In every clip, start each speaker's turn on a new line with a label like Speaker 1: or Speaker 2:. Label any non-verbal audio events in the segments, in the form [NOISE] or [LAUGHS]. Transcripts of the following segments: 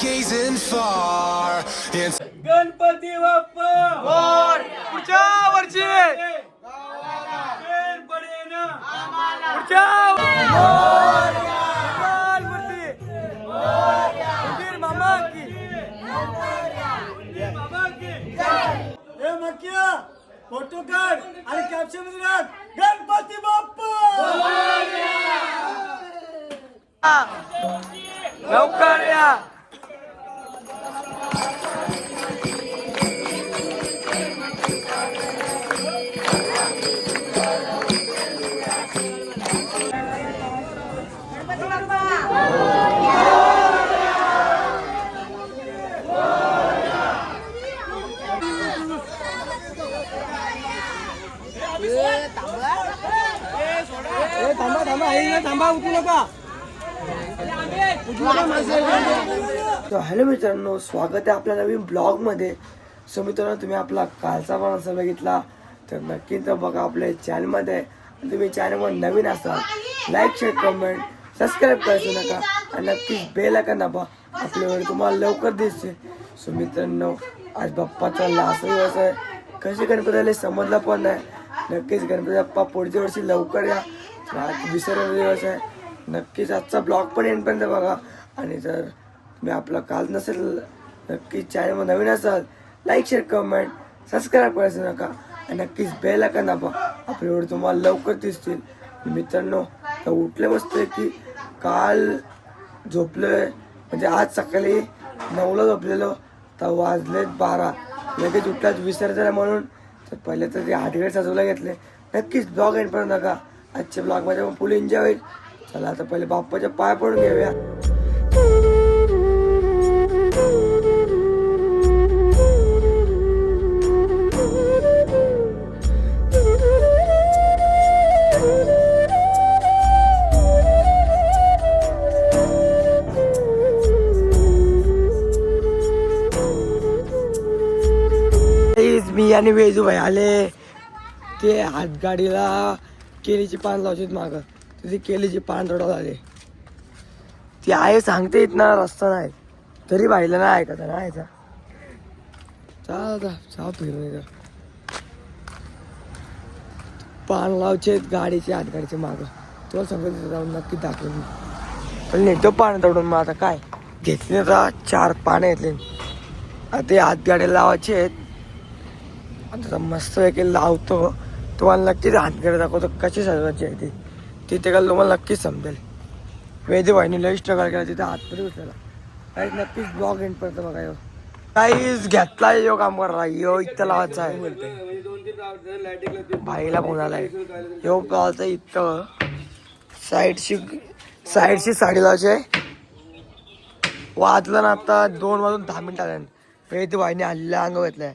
Speaker 1: gazing far. Into
Speaker 2: Ganpati Bappa!
Speaker 3: पुढच्या
Speaker 2: ना
Speaker 3: पुढच्या लाल मूर्ती फकीर मामा की!
Speaker 2: बाबा की
Speaker 3: ए मक्या फोटो काढ आणि कॅप्शनमध्ये टाक गणपती बाप्पा! थांबा उठू नका. तर हॅलो मित्रांनो स्वागत आहे आपल्या नवीन ब्लॉगमध्ये. सो मित्रांनो तुम्ही आपला कालचा पण असं बघितला तर नक्की तर बघा आपल्या चॅनलमध्ये आणि तुम्ही चॅनलवर नवीन असाल लाईक शेअर कमेंट सबस्क्राईब करायचं नका. आणि नक्कीच बेल आयकॉन दाबा. आपल्या वेळ तुम्हाला लवकर दिसते सो मित्रांनो आज बाप्पाचा लास्ट दिवस आहे. कसे गणपती आले समजलं पण नाही. नक्कीच गणपती बाप्पा पुढच्या वर्षी लवकर या. आज विसर्जन दिवस आहे. नक्कीच आजचा ब्लॉग पण येईपर्यंत बघा. आणि जर तुम्ही आपला काल नसेल नक्कीच चॅनलवर नवीन असाल लाईक शेअर कमेंट सबस्क्राईब करायचं नका. आणि नक्कीच बेल आयकॉन दाबा. आपले एवढे तुम्हाला लवकर दिसतील. मित्रांनो तर उठले मस्त की काल झोपलोय. म्हणजे आज सकाळी नऊला झोपलेलो. तर वाजलेत बारा. लगेच उठलाच विसर्जन म्हणून. तर पहिले तर ते हाटगेट सजवला घेतले. नक्कीच ब्लॉग एंड एंडपर्यंत नका आजच्या ब्लॉगमध्ये पण फुल एन्जॉय होईल. चला आता पहिले बाप्पाच्या पाय पडून घेऊया. मी आणि वेजू भाई आले. ते हातगाडीला केळीची पान लावशीत माग. तिथे केळीची पान रडवत आले ती आहे सांगते इथं ना रस्ता नाही. तरी पाहिलं नाही ऐकत नाही यायचा चाल आता फिरून इथं. पान लावचे गाडीचे हातगाडीचे माग. तुला सगळं तिथं जाऊन नक्की दाखवून मी. पण नेतो पान तोडून मग आता काय? घेतली आता चार पानं घेतले. आता ते हातगाडी लावायचे आहेत. आता मस्त लावतो. तुम्हाला नक्कीच हातगाडी दाखवतो कशी सजवायची आहे ती. तिथे का तुम्हाला नक्कीच समजेल. वेदी वाहिनी लई स्ट्रगल केला तिथे हातमध्ये उचलला काही नक्कीच ब्लॉग एंड पर्यंत बघा यो. काहीच घेतला यो काम करा यो इथं लावायचा आहे. भाईला फोन आलाय. यो लावायचा इथं साईडशी साईडशी साडी लावायची आहे. वाजलं ना आता दोन वाजून दहा मिनिट आल्या वेदी वाहिनी हल्ल्या अंग घेतलाय.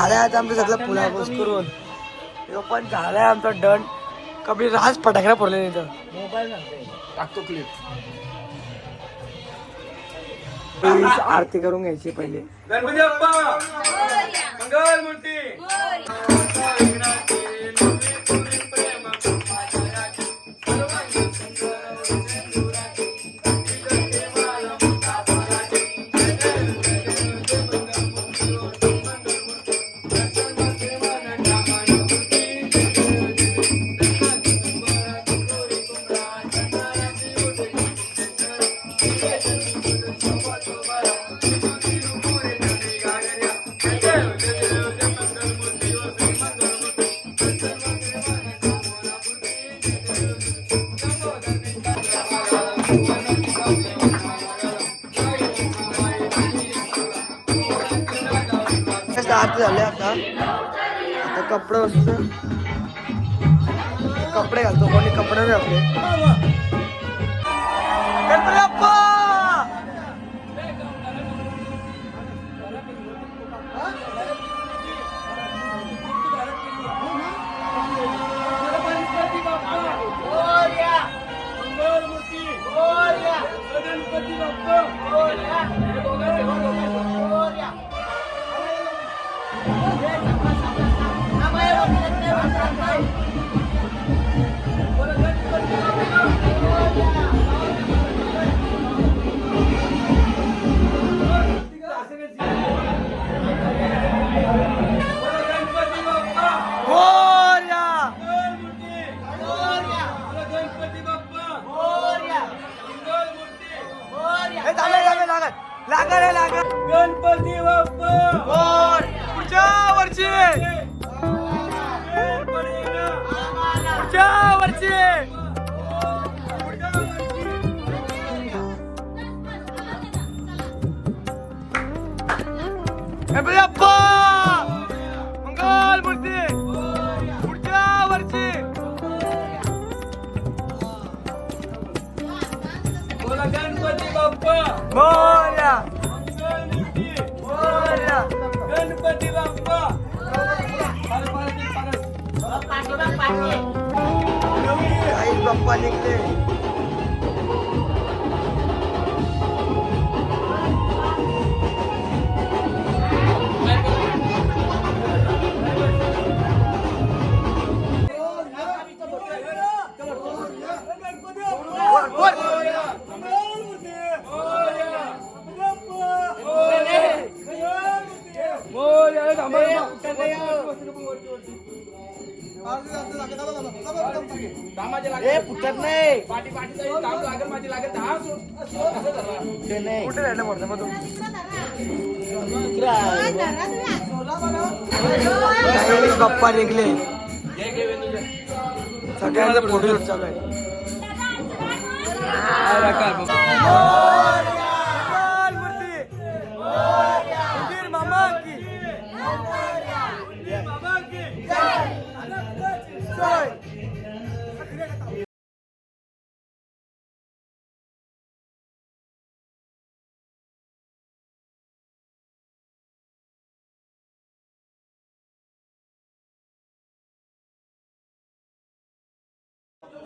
Speaker 3: झालाय आता आमचं सगळं पुला बस करून. ह्यो पण झालाय आमचा डन कमी राज फटाकडा पडले इथं.
Speaker 2: टाकतो क्लिप
Speaker 3: आरती करून घ्यायची पहिले.
Speaker 2: गणपती
Speaker 3: कपडे वस्तू. कपडे घालतो. कोणी कपडे नाही आपले. गणपती बाप्पा! मंगल मूर्ती! पुढच्या वर्षी!
Speaker 2: बोला गणपती बाप्पा!
Speaker 3: कुठे राहिलं पडतं मग तू? गणेश बाप्पा निघले सगळ्यांचा फोटो शूट चालू आहे.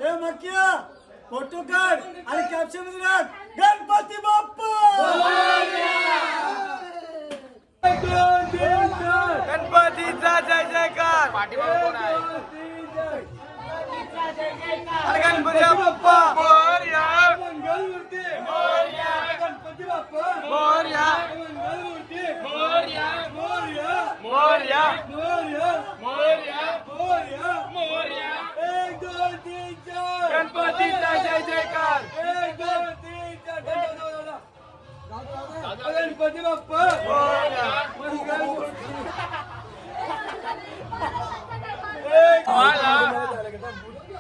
Speaker 4: ए मक्या फोटो काढ आणि कॅप्शनमध्ये टाक गणपती बाप्पा!
Speaker 3: गणपतीचा जय जयकार. अरे गणपती बाप्पा मोरया
Speaker 2: मंगलमूर्ती गणपती बाप्पा
Speaker 3: मोरया
Speaker 2: मंगलमूर्ती मोर्या मोर्या
Speaker 3: मोरया
Speaker 2: मोर्या मोर्या मोर्या मोर्या एक दोन तीन चार
Speaker 3: गणपतीचा जय जयकार
Speaker 2: एक दोन तीन चार गणपती बाप्पा. गणपती बाप्पा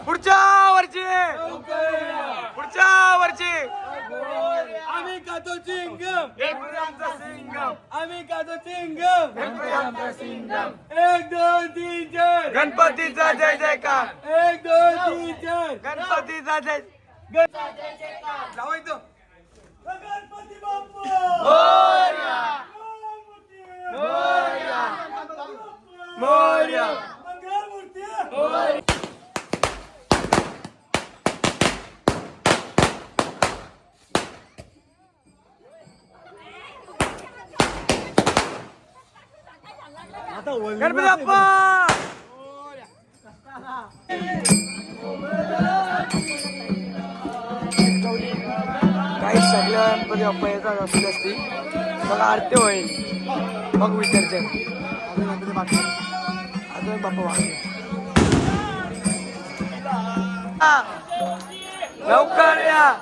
Speaker 3: पुढच्या
Speaker 2: वरची
Speaker 3: पुढच्या वरची
Speaker 2: आम्ही खातो चिंगम
Speaker 3: सिंगम
Speaker 2: आम्ही खातो चिंगम
Speaker 3: सिंगम
Speaker 2: एक दोन तीन चार
Speaker 3: गणपतीचा जय जयकार
Speaker 2: एक दोन तीन चार
Speaker 3: गणपतीचा जय
Speaker 2: जाऊ इथं
Speaker 4: गणपती बाप्पा!
Speaker 3: काही सगळ्या गणपती बाप्पा येतात असली असती मग आरती होईल. मग विसर्जन. अजून गणपती बाप्पा वागले लवकर या.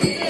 Speaker 2: Yeah. [LAUGHS]